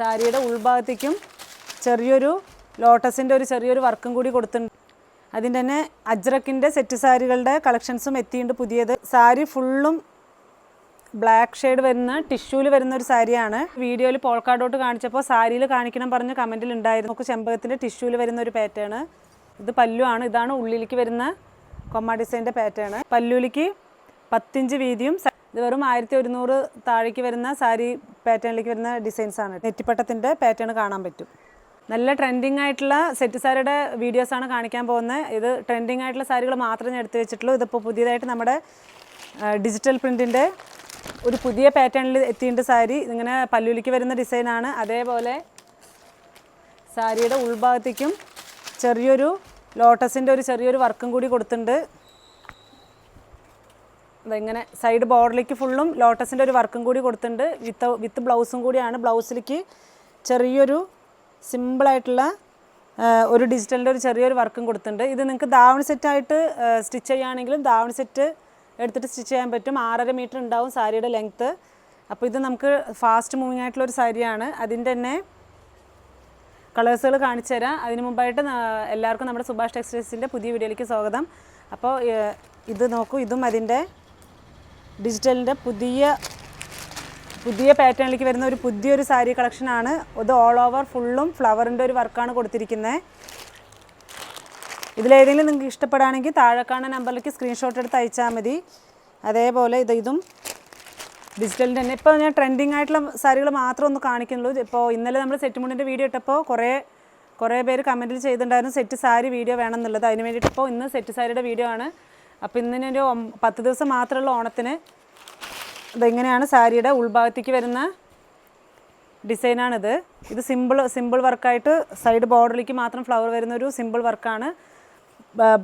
സാരിയുടെ ഉൾഭാഗത്തേക്കും ചെറിയൊരു ലോട്ടസിന്റെ ഒരു ചെറിയൊരു വർക്കും കൂടി കൊടുത്തിട്ടുണ്ട്. അതിന്റെ തന്നെ അജ്രക്കിന്റെ സെറ്റ് സാരികളുടെ കളക്ഷൻസും എത്തിയിട്ടുണ്ട് പുതിയത്. സാരി ഫുള്ളും ബ്ലാക്ക് ഷെയ്ഡ് വരുന്ന ടിഷ്യൂൽ വരുന്ന ഒരു സാരിയാണ്. വീഡിയോയിൽ പോൾക്കാഡോട്ട് കാണിച്ചപ്പോൾ സാരിയിൽ കാണിക്കണം പറഞ്ഞ് കമന്റിൽ ഉണ്ടായിരുന്നു. നമുക്ക് ചെമ്പകത്തിന്റെ ടിഷ്യൂൽ വരുന്ന ഒരു പാറ്റേൺ ഇത് പല്ലു ആണ് ഇതാണ് ഉള്ളിലേക്ക് വരുന്ന കൊമ്മ ഡിസൈന്റെ പാറ്റേൺ പല്ലുലിക്ക് പത്തിഞ്ച് വീതിയും ഇത് വെറും ആയിരത്തി ഒരുന്നൂറ് താഴേക്ക് വരുന്ന സാരി പാറ്റേണിലേക്ക് വരുന്ന ഡിസൈൻസ് ആണ്. നെറ്റിപ്പട്ടത്തിന്റെ പാറ്റേൺ കാണാൻ പറ്റും. നല്ല ട്രെൻഡിങ് ആയിട്ടുള്ള സെറ്റ് സാരിയുടെ വീഡിയോസ് ആണ് കാണിക്കാൻ പോകുന്നത്. ഇത് ട്രെൻഡിങ് ആയിട്ടുള്ള സാരികൾ മാത്രമേ എടുത്തു വെച്ചിട്ടുള്ളൂ. ഇതിപ്പോൾ പുതിയതായിട്ട് നമ്മുടെ ഡിജിറ്റൽ പ്രിന്റിന്റെ ഒരു പുതിയ പാറ്റേണിൽ എത്തിയിട്ടുണ്ട് സാരി. ഇങ്ങനെ പല്ലുലിക്ക് വരുന്ന ഡിസൈനാണ് അതേപോലെ സാരിയുടെ ഉൾഭാഗത്തേക്കും ചെറിയൊരു ലോട്ടസിന്റെ ഒരു ചെറിയൊരു വർക്കും കൂടി കൊടുത്തിട്ടുണ്ട്. ഇങ്ങനെ സൈഡ് ബോർഡറിലേക്ക് ഫുള്ളും ലോട്ടസിന്റെ ഒരു വർക്കും കൂടി കൊടുത്തിട്ടുണ്ട്. വിത്ത് വിത്ത് ബ്ലൗസും കൂടിയാണ്. ബ്ലൗസിലേക്ക് ചെറിയൊരു സിമ്പിളായിട്ടുള്ള ഒരു ഡിജിറ്റലിന്റെ ഒരു ചെറിയൊരു വർക്കും കൊടുത്തിട്ടുണ്ട്. ഇത് നിങ്ങൾക്ക് ദാവണി സെറ്റായിട്ട് സ്റ്റിച്ച് ചെയ്യുകയാണെങ്കിലും ദാവണി സെറ്റ് എടുത്തിട്ട് സ്റ്റിച്ച് ചെയ്യാൻ പറ്റും. ആറര മീറ്റർ ഉണ്ടാവും സാരിയുടെ ലെങ്ത്ത് അപ്പോൾ ഇത് നമുക്ക് ഫാസ്റ്റ് മൂവിങ് ആയിട്ടുള്ള ഒരു സാരിയാണ്. അതിന്റെ തന്നെ കളേഴ്സുകൾ കാണിച്ചു തരാം. അതിന് മുമ്പായിട്ട് എല്ലാവർക്കും നമ്മുടെ സുഭാഷ് ടെക്സ്റ്റൈൽസിന്റെ പുതിയ വീഡിയോയിലേക്ക് സ്വാഗതം. അപ്പോൾ ഇത് നോക്കൂ. ഇതും അതിന്റെ ഡിജിറ്റലിന്റെ പുതിയ പുതിയ പാറ്റേണിലേക്ക് വരുന്ന ഒരു പുതിയൊരു സാരി കളക്ഷനാണ്. ഇത് ഓൾ ഓവർ ഫുള്ളും ഫ്ലവറിന്റെ ഒരു വർക്കാണ് കൊടുത്തിരിക്കുന്നത്. ഇതിലേതെങ്കിലും നിങ്ങൾക്ക് ഇഷ്ടപ്പെടുകയാണെങ്കിൽ താഴെ കാണുന്ന നമ്പറിലേക്ക് സ്ക്രീൻഷോട്ട് എടുത്ത് അയച്ചാൽ മതി. അതേപോലെ ഇത് ഇതും ഡിജിറ്റലിന്റെ തന്നെ. ഇപ്പോൾ ഞാൻ ട്രെൻഡിങ് ആയിട്ടുള്ള സാരികൾ മാത്രം ഒന്ന് കാണിക്കുന്നുള്ളൂ. ഇപ്പോൾ ഇന്നലെ നമ്മൾ സെറ്റ് മുണ്ടിന്റെ വീഡിയോ ഇട്ടപ്പോൾ കുറേ കുറേ പേര് കമന്റിൽ ചെയ്തിട്ടുണ്ടായിരുന്നു സെറ്റ് സാരി വീഡിയോ വേണം എന്നുള്ളത് അതിന് വേണ്ടിയിട്ട് ഇപ്പോൾ ഇന്ന് സെറ്റ് സാരിയുടെ വീഡിയോ ആണ്. അപ്പോൾ ഇന്നിനൊരു പത്ത് ദിവസം മാത്രമുള്ള ഓണത്തിന് ഇതെങ്ങനെയാണ് സാരിയുടെ ഉൾഭാഗത്തേക്ക് വരുന്ന ഡിസൈനാണിത്. ഇത് സിമ്പിൾ സിമ്പിൾ വർക്കായിട്ട് സൈഡ് ബോർഡറിലേക്ക് മാത്രം ഫ്ലവർ വരുന്ന ഒരു സിമ്പിൾ വർക്കാണ്.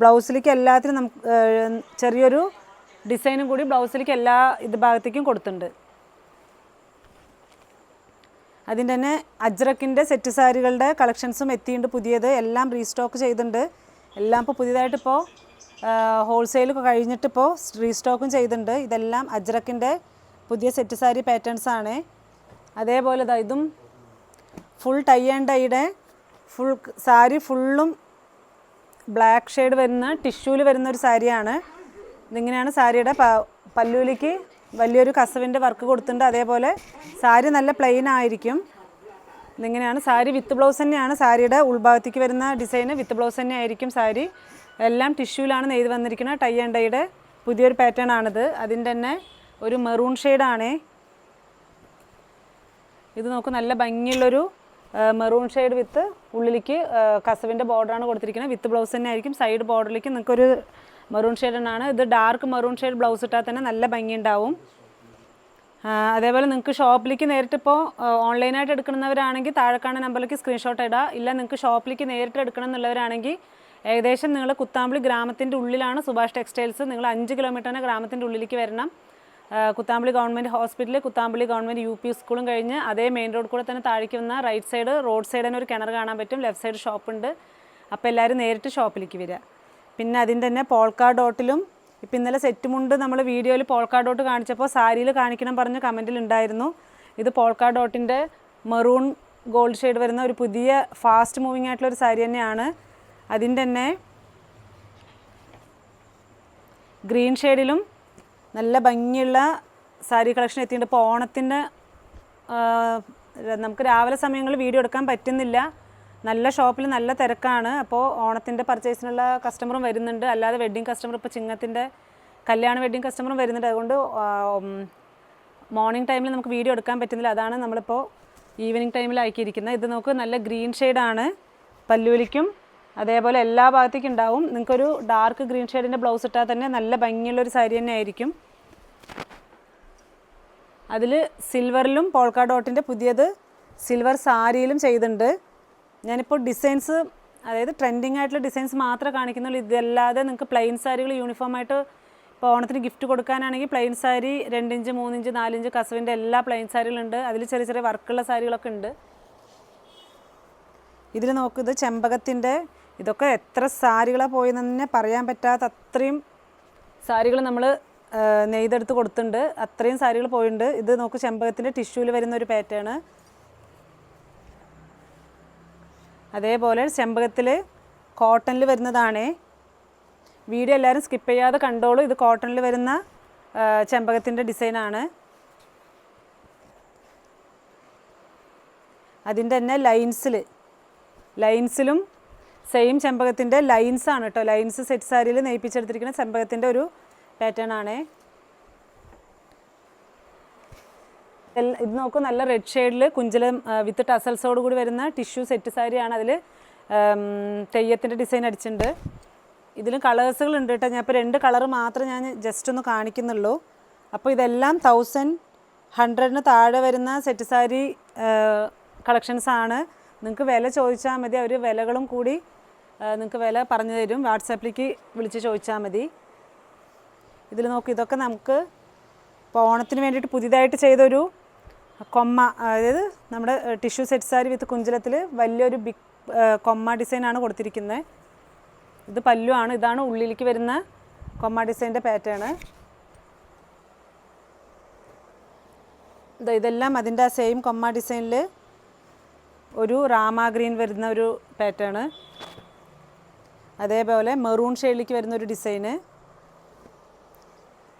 ബ്ലൗസിലേക്ക് എല്ലാത്തിനും നമുക്ക് ചെറിയൊരു ഡിസൈനും കൂടി ബ്ലൗസിലേക്ക് എല്ലാ ഇത് ഭാഗത്തേക്കും കൊടുത്തിട്ടുണ്ട്. അതിന്റെ തന്നെ അജ്രക്കിന്റെ സെറ്റ് സാരികളുടെ കളക്ഷൻസും എത്തിയിട്ടുണ്ട് പുതിയത്. എല്ലാം റീസ്റ്റോക്ക് ചെയ്തിട്ടുണ്ട്. എല്ലാം ഇപ്പോൾ പുതിയതായിട്ട് ഇപ്പോൾ ഹോൾസെയിൽ കഴിഞ്ഞിട്ടിപ്പോൾ റീസ്റ്റോക്കും ചെയ്തിട്ടുണ്ട് ഇതെല്ലാം അജ്രക്കിന്റെ പുതിയ സെറ്റ് സാരി പാറ്റേൺസ് ആണ്. അതേപോലെ ഇതാ ഇതും ഫുൾ ടൈ ആൻഡ് ടൈയുടെ ഫുൾ സാരി ഫുള്ളും ബ്ലാക്ക് ഷെയ്ഡ് വരുന്ന ടിഷ്യൂവിൽ വരുന്ന ഒരു സാരിയാണ്. ഇതിങ്ങനെയാണ് സാരിയുടെ പല്ലൂലിക്ക് വലിയൊരു കസവിന്റെ വർക്ക് കൊടുത്തിട്ടുണ്ട് അതേപോലെ സാരി നല്ല പ്ലെയിൻ ആയിരിക്കും. ഇതിങ്ങനെയാണ് സാരി വിത്ത് ബ്ലൗസ് തന്നെയാണ് സാരിയുടെ ഉൾഭാഗത്തേക്ക് വരുന്ന ഡിസൈന് വിത്ത് ബ്ലൗസ് തന്നെ ആയിരിക്കും സാരി. എല്ലാം ടിഷ്യൂലാണ് നെയ്ത് വന്നിരിക്കുന്നത് ടൈ ആൻഡ് ഡൈയുടെ പുതിയൊരു പാറ്റേൺ ആണിത്. അതിന്റെ തന്നെ ഒരു മെറൂൺ ഷെയ്ഡാണേ ഇത് നോക്ക് നല്ല ഭംഗിയുള്ളൊരു മെറൂൺ ഷെയ്ഡ് വിത്ത് ഉള്ളിലേക്ക് കസവിന്റെ ബോർഡറാണ് കൊടുത്തിരിക്കുന്നത് വിത്ത് ബ്ലൗസ് തന്നെ ആയിരിക്കും. സൈഡ് ബോർഡറിലേക്ക് നിങ്ങൾക്കൊരു മെറൂൺ ഷെയ്ഡാണ് ഇത് ഡാർക്ക് മെറൂൺ ഷെയ്ഡ് ബ്ലൗസ് ഇട്ടാൽ തന്നെ നല്ല ഭംഗി ഉണ്ടാവും അതേപോലെ നിങ്ങൾക്ക് ഷോപ്പിലേക്ക് നേരിട്ട് ഇപ്പോൾ ഓൺലൈനായിട്ട് എടുക്കുന്നവരാണെങ്കിൽ താഴെ കാണുന്ന നമ്പറിലേക്ക് സ്ക്രീൻഷോട്ട് ഇടുക ഇല്ല നിങ്ങൾക്ക് ഷോപ്പിലേക്ക് നേരിട്ട് എടുക്കണം എന്നുള്ളവരാണെങ്കിൽ ഏകദേശം നിങ്ങൾ കുത്താമ്പിളി ഗ്രാമത്തിന്റെ ഉള്ളിലാണ് സുഭാഷ് ടെക്സ്റ്റൈൽസ്. നിങ്ങൾ അഞ്ച് കിലോമീറ്ററിന് ഗ്രാമത്തിന്റെ ഉള്ളിലേക്ക് വരണം. Kuthampully government hospital Kuthampully government U P സ്കൂളും കഴിഞ്ഞ് അതേ മെയിൻ റോഡ് കൂടെ തന്നെ താഴേക്ക് വന്ന റൈറ്റ് സൈഡ് റോഡ് സൈഡ് തന്നെ ഒരു കിണർ കാണാൻ പറ്റും. ലെഫ്റ്റ് സൈഡ് ഷോപ്പുണ്ട്. അപ്പോൾ എല്ലാവരും നേരിട്ട് ഷോപ്പിലേക്ക് വരിക. പിന്നെ അതിന്റെ തന്നെ പോൾക്കാ ഡോട്ടിലും ഇപ്പം ഇന്നലെ സെറ്റ് മുണ്ട് നമ്മൾ വീഡിയോയിൽ പോൾക്കാ ഡോട്ട് കാണിച്ചപ്പോൾ സാരിയിൽ കാണിക്കണം പറഞ്ഞ് കമന്റിൽ ഉണ്ടായിരുന്നു. ഇത് പോൾക്കാ ഡോട്ടിന്റെ മെറൂൺ ഗോൾഡ് ഷെയ്ഡ് വരുന്ന ഒരു പുതിയ ഫാസ്റ്റ് മൂവിങ് ആയിട്ടുള്ള ഒരു സാരി തന്നെയാണ്. അതിന്റെ തന്നെ ഗ്രീൻ ഷെയ്ഡിലും നല്ല ഭംഗിയുള്ള സാരി കളക്ഷൻ എത്തിയിട്ടുണ്ട്. ഇപ്പോൾ ഓണത്തിന്റെ നമുക്ക് രാവിലെ സമയങ്ങളിൽ വീഡിയോ എടുക്കാൻ പറ്റുന്നില്ല. നല്ല ഷോപ്പിൽ നല്ല തിരക്കാണ്. അപ്പോൾ ഓണത്തിന്റെ പർച്ചേസിനുള്ള കസ്റ്റമറും വരുന്നുണ്ട്. അല്ലാതെ വെഡ്ഡിങ് കസ്റ്റമർ ഇപ്പോൾ ചിങ്ങത്തിന്റെ കല്യാണ വെഡ്ഡിങ് കസ്റ്റമറും വരുന്നുണ്ട്. അതുകൊണ്ട് മോർണിംഗ് ടൈമിൽ നമുക്ക് വീഡിയോ എടുക്കാൻ പറ്റുന്നില്ല. അതാണ് നമ്മളിപ്പോൾ ഈവനിങ് ടൈമിൽ ആക്കിയിരിക്കുന്നത് ഇത് നമുക്ക് നല്ല ഗ്രീൻ ഷെയ്ഡാണ് പല്ലുവലിക്കും അതേപോലെ എല്ലാ ഭാഗത്തേക്കും ഉണ്ടാവും. നിങ്ങൾക്കൊരു ഡാർക്ക് ഗ്രീൻ ഷെയ്ഡിന്റെ ബ്ലൗസ് ഇട്ടാൽ തന്നെ നല്ല ഭംഗിയുള്ളൊരു സാരി തന്നെ ആയിരിക്കും. അതിൽ സിൽവറിലും പോൾക്കാ ഡോട്ടിന്റെ പുതിയത് സിൽവർ സാരിയിലും ചെയ്തിട്ടുണ്ട്. ഞാനിപ്പോൾ ഡിസൈൻസ് അതായത് ട്രെൻഡിങ് ആയിട്ടുള്ള ഡിസൈൻസ് മാത്രമേ കാണിക്കുന്നുള്ളൂ. ഇതല്ലാതെ നിങ്ങൾക്ക് പ്ലെയിൻ സാരികൾ യൂണിഫോം ആയിട്ട് ഇപ്പോൾ ഓണത്തിന് ഗിഫ്റ്റ് കൊടുക്കാനാണെങ്കിൽ പ്ലെയിൻ സാരി രണ്ടിഞ്ച് മൂന്നിഞ്ച് നാലിഞ്ച് കസവിന്റെ എല്ലാ പ്ലെയിൻ സാരികളുണ്ട് അതിൽ ചെറിയ ചെറിയ വർക്കുള്ള സാരികളൊക്കെ ഉണ്ട്. ഇതിൽ നോക്കുന്നത് ചെമ്പകത്തിന്റെ ഇതൊക്കെ എത്ര സാരികളാണ് പോയെന്ന് തന്നെ പറയാൻ പറ്റാത്ത അത്രയും സാരികൾ നമ്മൾ നെയ്തെടുത്ത് കൊടുത്തിട്ടുണ്ട്. അത്രയും സാരികൾ പോയിട്ടുണ്ട്. ഇത് നോക്കൂ ചെമ്പകത്തിന്റെ ടിഷ്യൂവിൽ വരുന്ന ഒരു പാറ്റേൺ അതേപോലെ ചെമ്പകത്തിൽ കോട്ടണിൽ വരുന്നതാണ്. വീഡിയോ എല്ലാവരും സ്കിപ്പ് ചെയ്യാതെ കണ്ടോളൂ. ഇത് കോട്ടണിൽ വരുന്ന ചെമ്പകത്തിന്റെ ഡിസൈനാണ്. അതിന്റെ തന്നെ ലൈൻസിൽ ലൈൻസിലും സെയിം ചെമ്പകത്തിന്റെ ലൈൻസ് ആണ് കേട്ടോ ലൈൻസ് സെറ്റ് സാരിയിൽ നെയ്പ്പിച്ചെടുത്തിരിക്കുന്ന ചെമ്പകത്തിന്റെ ഒരു പാറ്റേൺ ആണ്. ഇത് നോക്കൂ നല്ല റെഡ് ഷെയ്ഡിൽ കുഞ്ചലം വിത്ത് ടസൽസോട് കൂടി വരുന്ന ടിഷ്യൂ സെറ്റ് സാരിയാണ് അതിൽ തെയ്യത്തിന്റെ ഡിസൈൻ അടിച്ചിട്ടുണ്ട് ഇതിലും കളേഴ്സുകൾ ഉണ്ട് കേട്ടോ ഞാൻ ഇപ്പോൾ രണ്ട് കളർ മാത്രം ഞാൻ ജസ്റ്റ് ഒന്ന് കാണിക്കുന്നുള്ളൂ. അപ്പോൾ ഇതെല്ലാം തൗസൻഡ് ഹൺഡ്രഡിന് താഴെ വരുന്ന സെറ്റ് സാരി കളക്ഷൻസാണ് നിങ്ങൾക്ക് വില ചോദിച്ചാൽ മതി. അവർ വിലകളും കൂടി നിങ്ങൾക്ക് വില പറഞ്ഞു തരും. വാട്സാപ്പിലേക്ക് വിളിച്ച് ചോദിച്ചാൽ മതി. ഇതിൽ നോക്കി ഇതൊക്കെ നമുക്ക് ഇപ്പോൾ ഓണത്തിന് വേണ്ടിയിട്ട് പുതിയതായിട്ട് ചെയ്തൊരു കൊമ്മ അതായത് നമ്മുടെ ടിഷ്യൂ സെറ്റ് സാരി വിത്ത് കുഞ്ചലത്തിൽ വലിയൊരു ബിഗ് കൊമ്മ ഡിസൈനാണ് കൊടുത്തിരിക്കുന്നത് ഇത് പല്ലുവാണ് ഇതാണ് ഉള്ളിലേക്ക് വരുന്ന കൊമ്മ ഡിസൈന്റെ പാറ്റേൺ ഇതെല്ലാം അതിന്റെ ആ സെയിം കൊമ്മ ഡിസൈനിൽ ഒരു റാമാ ഗ്രീൻ വരുന്ന ഒരു പാറ്റേൺ അതേപോലെ മെറൂൺ ഷെയ്ഡിലേക്ക് വരുന്ന ഒരു ഡിസൈന്.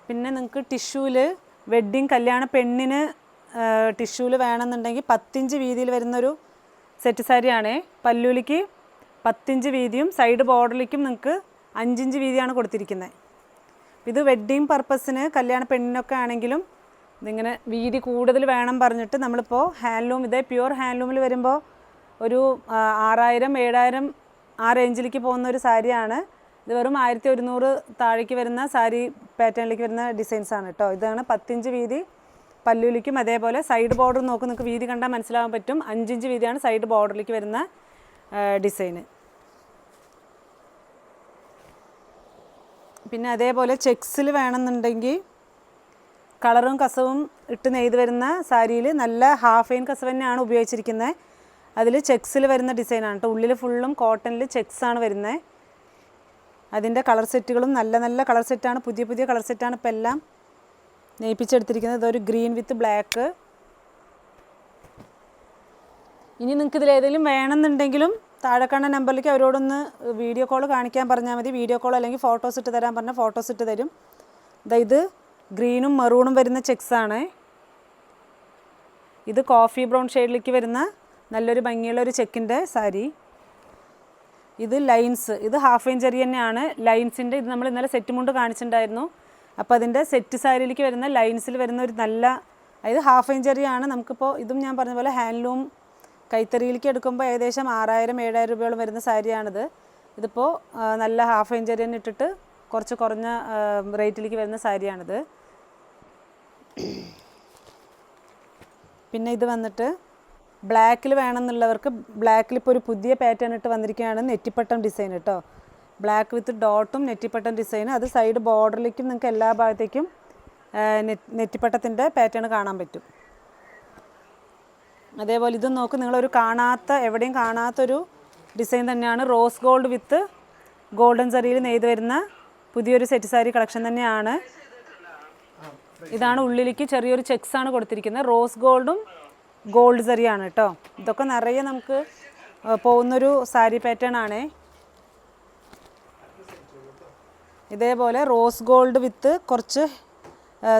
പിന്നെ നിങ്ങൾക്ക് ടിഷ്യൂവിൽ വെഡ്ഡിങ് കല്യാണ പെണ്ണിന് ടിഷ്യൂവിൽ വേണമെന്നുണ്ടെങ്കിൽ പത്തിഞ്ച് വീതിയിൽ വരുന്നൊരു സെറ്റ് സാരിയാണേ. പല്ലൂലിക്ക് പത്തിഞ്ച് വീതിയും സൈഡ് ബോർഡറിലേക്കും നിങ്ങൾക്ക് അഞ്ചിഞ്ച് വീതിയാണ് കൊടുത്തിരിക്കുന്നത്. ഇത് വെഡ്ഡിങ് പർപ്പസിന് കല്യാണ പെണ്ണിനൊക്കെ ആണെങ്കിലും ഇതിങ്ങനെ വീതി കൂടുതൽ വേണം പറഞ്ഞിട്ട് നമ്മളിപ്പോൾ ഹാൻഡ്ലൂം ഇതേ പ്യുവർ ഹാൻഡ്ലൂമിൽ വരുമ്പോൾ ഒരു ആറായിരം ഏഴായിരം ആ റേഞ്ചിലേക്ക് പോകുന്ന ഒരു സാരിയാണ്. ഇത് വെറും ആയിരത്തി ഒരുന്നൂറ് താഴേക്ക് വരുന്ന സാരി പാറ്റേണിലേക്ക് വരുന്ന ഡിസൈൻസ് ആണ് കേട്ടോ ഇതാണ് പത്തിഞ്ച് വീതി പല്ലുലിക്കും അതേപോലെ സൈഡ് ബോർഡർ നോക്കി നിങ്ങൾക്ക് വീതി കണ്ടാൽ മനസ്സിലാവാൻ പറ്റും. അഞ്ചിഞ്ച് വീതിയാണ് സൈഡ് ബോർഡറിലേക്ക് വരുന്ന ഡിസൈന്. പിന്നെ അതേപോലെ ചെക്സിൽ വേണമെന്നുണ്ടെങ്കിൽ കളറും കസവും ഇട്ട് നെയ്ത് വരുന്ന സാരിയിൽ നല്ല ഹാഫ് ഐൻ കസവ് തന്നെയാണ് ഉപയോഗിച്ചിരിക്കുന്നത് അതിൽ ചെക്സിൽ വരുന്ന ഡിസൈനാണ് കേട്ടോ. ഉള്ളിൽ ഫുള്ളും കോട്ടണിൽ ചെക്സ് ആണ് വരുന്നത് അതിന്റെ കളർ സെറ്റുകളും നല്ല നല്ല കളർ സെറ്റാണ് പുതിയ പുതിയ കളർ സെറ്റാണ് ഇപ്പോൾ എല്ലാം നെയ്പ്പിച്ചെടുത്തിരിക്കുന്നത്. ഇതൊരു ഗ്രീൻ വിത്ത് ബ്ലാക്ക് ഇനി നിങ്ങൾക്ക് ഇതിൽ ഏതെങ്കിലും വേണമെന്നുണ്ടെങ്കിലും താഴെ കാണുന്ന നമ്പറിലേക്ക് അവരോടൊന്ന് വീഡിയോ കോൾ കാണിക്കാൻ പറഞ്ഞാൽ മതി. വീഡിയോ കോൾ അല്ലെങ്കിൽ ഫോട്ടോസ് ഇട്ട് തരാൻ പറഞ്ഞാൽ ഫോട്ടോസ് ഇട്ട് തരും. ഇത് ഗ്രീനും മെറൂണും വരുന്ന ചെക്സാണ് ഇത് കോഫി ബ്രൗൺ ഷെയ്ഡിലേക്ക് വരുന്ന നല്ലൊരു ഭംഗിയുള്ള ഒരു ചെക്കിന്റെ സാരി. ഇത് ലൈൻസ് ഇത് ഹാഫ് ഇഞ്ച് അരി തന്നെയാണ്. ലൈൻസിന്റെ ഇത് നമ്മൾ ഇന്നലെ സെറ്റ് മുണ്ട് കാണിച്ചിട്ടുണ്ടായിരുന്നു. അപ്പോൾ അതിന്റെ സെറ്റ് സാരിയിലേക്ക് വരുന്ന ലൈൻസിൽ വരുന്ന ഒരു നല്ല അതായത് ഹാഫ് ഇഞ്ച് അരിയാണ് നമുക്കിപ്പോൾ ഇതും ഞാൻ പറഞ്ഞ പോലെ ഹാൻഡ്ലൂം കൈത്തറിയിലേക്ക് എടുക്കുമ്പോൾ ഏകദേശം ആറായിരം ഏഴായിരം രൂപയോളം വരുന്ന സാരിയാണിത്. ഇതിപ്പോൾ നല്ല ഹാഫ് ഇഞ്ച് തന്നെ ഇട്ടിട്ട് കുറച്ച് കുറഞ്ഞ റേറ്റിലേക്ക് വരുന്ന സാരിയാണിത്. പിന്നെ ഇത് വന്നിട്ട് ബ്ലാക്കിൽ വേണമെന്നുള്ളവർക്ക് ബ്ലാക്കിൽ ഇപ്പോൾ ഒരു പുതിയ പാറ്റേൺ ഇട്ട് വന്നിരിക്കുകയാണ് നെറ്റിപ്പട്ടം ഡിസൈൻ കേട്ടോ ബ്ലാക്ക് വിത്ത് ഡോട്ടും നെറ്റിപ്പട്ടം ഡിസൈൻ അത് സൈഡ് ബോർഡറിലേക്കും നിങ്ങൾക്ക് എല്ലാ ഭാഗത്തേക്കും നെറ്റിപ്പട്ടത്തിന്റെ പാറ്റേൺ കാണാൻ പറ്റും. അതേപോലെ ഇതും നോക്ക് നിങ്ങളൊരു കാണാത്ത എവിടെയും കാണാത്തൊരു ഡിസൈൻ തന്നെയാണ്. റോസ് ഗോൾഡ് വിത്ത് ഗോൾഡൻ സറിയിൽ നെയ്ത് വരുന്ന പുതിയൊരു സെറ്റ് സാരി കളക്ഷൻ തന്നെയാണ്. ഇതാണ് ഉള്ളിലേക്ക് ചെറിയൊരു ചെക്സ് ആണ് കൊടുത്തിരിക്കുന്നത്. റോസ് ഗോൾഡും ഗോൾഡ് സരിയാണ് കേട്ടോ. ഇതൊക്കെ നിറയെ നമുക്ക് പോകുന്നൊരു സാരി പാറ്റേൺ ആണ്. ഇതേപോലെ റോസ് ഗോൾഡ് വിത്ത് കുറച്ച്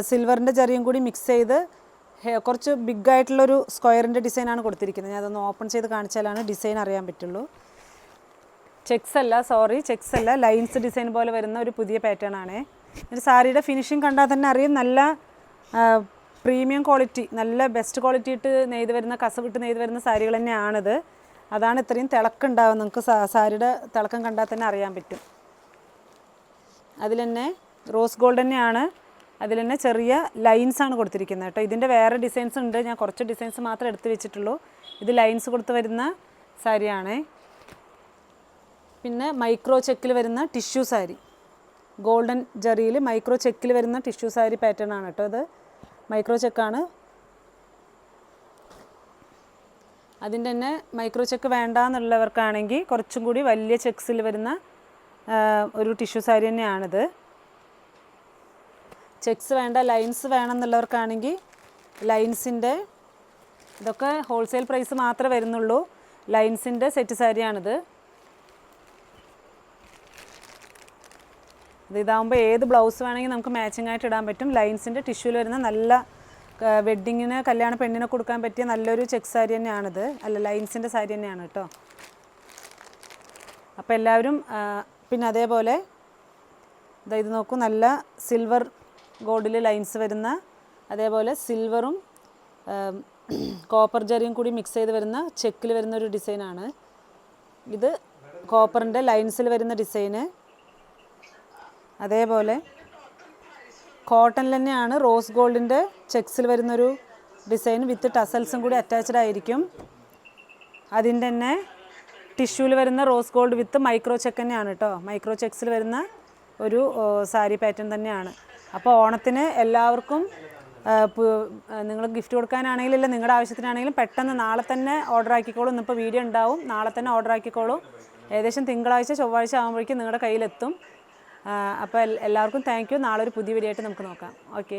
സിൽവറിന്റെ ചെറിയും കൂടി മിക്സ് ചെയ്ത് കുറച്ച് ബിഗ് ആയിട്ടുള്ളൊരു സ്ക്വയറിന്റെ ഡിസൈനാണ് കൊടുത്തിരിക്കുന്നത്. ഞാൻ അതൊന്ന് ഓപ്പൺ ചെയ്ത് കാണിച്ചാലാണ് ഡിസൈൻ അറിയാൻ പറ്റുള്ളൂ. ചെക്സ് അല്ല സോറി ചെക്സ് അല്ല. ലൈൻസ് ഡിസൈൻ പോലെ വരുന്ന ഒരു പുതിയ പാറ്റേൺ ആണ്. ഒരു സാരിയുടെ ഫിനിഷിങ് കണ്ടാൽ തന്നെ അറിയും. നല്ല പ്രീമിയം ക്വാളിറ്റി നല്ല ബെസ്റ്റ് ക്വാളിറ്റി ഇട്ട് നെയ്ത് വരുന്ന കസവിട്ട് നെയ്ത് വരുന്ന സാരികൾ തന്നെയാണിത്. അതാണ് ഇത്രയും തിളക്കുണ്ടാവുക നിങ്ങൾക്ക് സാരിയുടെ തിളക്കം കണ്ടാൽ തന്നെ അറിയാൻ പറ്റും. അതിൽ തന്നെ റോസ് ഗോൾഡ് തന്നെയാണ്. അതിൽ തന്നെ ചെറിയ ലൈൻസ് ആണ് കൊടുത്തിരിക്കുന്നത് കേട്ടോ. ഇതിന്റെ വേറെ ഡിസൈൻസ് ഉണ്ട്. ഞാൻ കുറച്ച് ഡിസൈൻസ് മാത്രമേ എടുത്ത് വെച്ചിട്ടുള്ളൂ. ഇത് ലൈൻസ് കൊടുത്ത് വരുന്ന സാരിയാണ്. പിന്നെ മൈക്രോ ചെക്കിൽ വരുന്ന ടിഷ്യൂ സാരി. ഗോൾഡൻ ജറിയിൽ മൈക്രോ ചെക്കിൽ വരുന്ന ടിഷ്യൂ സാരി പാറ്റേൺ ആണ് കേട്ടോ ഇത്. മൈക്രോ ചെക്കാണ് അതിന്റെ തന്നെ മൈക്രോ ചെക്ക് വേണ്ട എന്നുള്ളവർക്കാണെങ്കിൽ കുറച്ചും കൂടി വലിയ ചെക്സിൽ വരുന്ന ഒരു ടിഷ്യൂ സാരി തന്നെയാണിത്. ചെക്സ് വേണ്ട ലൈൻസ് വേണം എന്നുള്ളവർക്കാണെങ്കിൽ ലൈൻസിന്റെ ഇതൊക്കെ ഹോൾസെയിൽ പ്രൈസ് മാത്രമേ വരുന്നുള്ളൂ. ലൈൻസിന്റെ സെറ്റ് സാരിയാണിത്. ഇത് ഇതാകുമ്പോൾ ഏത് ബ്ലൗസ് വേണമെങ്കിൽ നമുക്ക് മാച്ചിങ് ആയിട്ട് ഇടാൻ പറ്റും. ലൈൻസിന്റെ ടിഷ്യൂവിൽ വരുന്ന നല്ല വെഡ്ഡിങ്ങിന് കല്യാണ പെണ്ണിനെ കൊടുക്കാൻ പറ്റിയ നല്ലൊരു ചെക്ക് സാരി തന്നെയാണിത്. അല്ല ലൈൻസിന്റെ സാരി തന്നെയാണ് കേട്ടോ. അപ്പോൾ എല്ലാവരും പിന്നെ അതേപോലെ ഇതാ ഇത് നോക്കൂ നല്ല സിൽവർ ഗോൾഡിൽ ലൈൻസ് വരുന്ന അതേപോലെ സിൽവറും കോപ്പർ ജറിയും കൂടി മിക്സ് ചെയ്ത് വരുന്ന ചെക്കിൽ വരുന്ന ഒരു ഡിസൈനാണ് ഇത് കോപ്പറിന്റെ ലൈൻസിൽ വരുന്ന ഡിസൈന് അതേപോലെ കോട്ടണിൽ തന്നെയാണ് റോസ് ഗോൾഡിന്റെ ചെക്സിൽ വരുന്നൊരു ഡിസൈൻ വിത്ത് ടസൽസും കൂടി അറ്റാച്ച്ഡ് ആയിരിക്കും. അതിന്റെ തന്നെ ടിഷ്യൂവിൽ വരുന്ന rose gold with micro check തന്നെയാണ് കേട്ടോ. മൈക്രോ ചെക്സിൽ വരുന്ന ഒരു സാരി പാറ്റേൺ തന്നെയാണ്. അപ്പോൾ ഓണത്തിന് എല്ലാവർക്കും നിങ്ങൾ ഗിഫ്റ്റ് കൊടുക്കാനാണെങ്കിലും ഇല്ല നിങ്ങളുടെ ആവശ്യത്തിനാണെങ്കിലും പെട്ടെന്ന് നാളെ തന്നെ ഓർഡർ ആക്കിക്കോളൂ. ഇന്നിപ്പോൾ വീഡിയോ ഉണ്ടാവും. നാളെ തന്നെ ഓർഡർ ആക്കിക്കോളൂ. ഏകദേശം തിങ്കളാഴ്ച ചൊവ്വാഴ്ച ആകുമ്പോഴേക്കും നിങ്ങളുടെ കയ്യിലെത്തും. അപ്പോൾ എല്ലാവർക്കും താങ്ക് യു നാളെ ഒരു പുതിയ വീഡിയോ ആയിട്ട് നമുക്ക് നോക്കാം. ഓക്കെ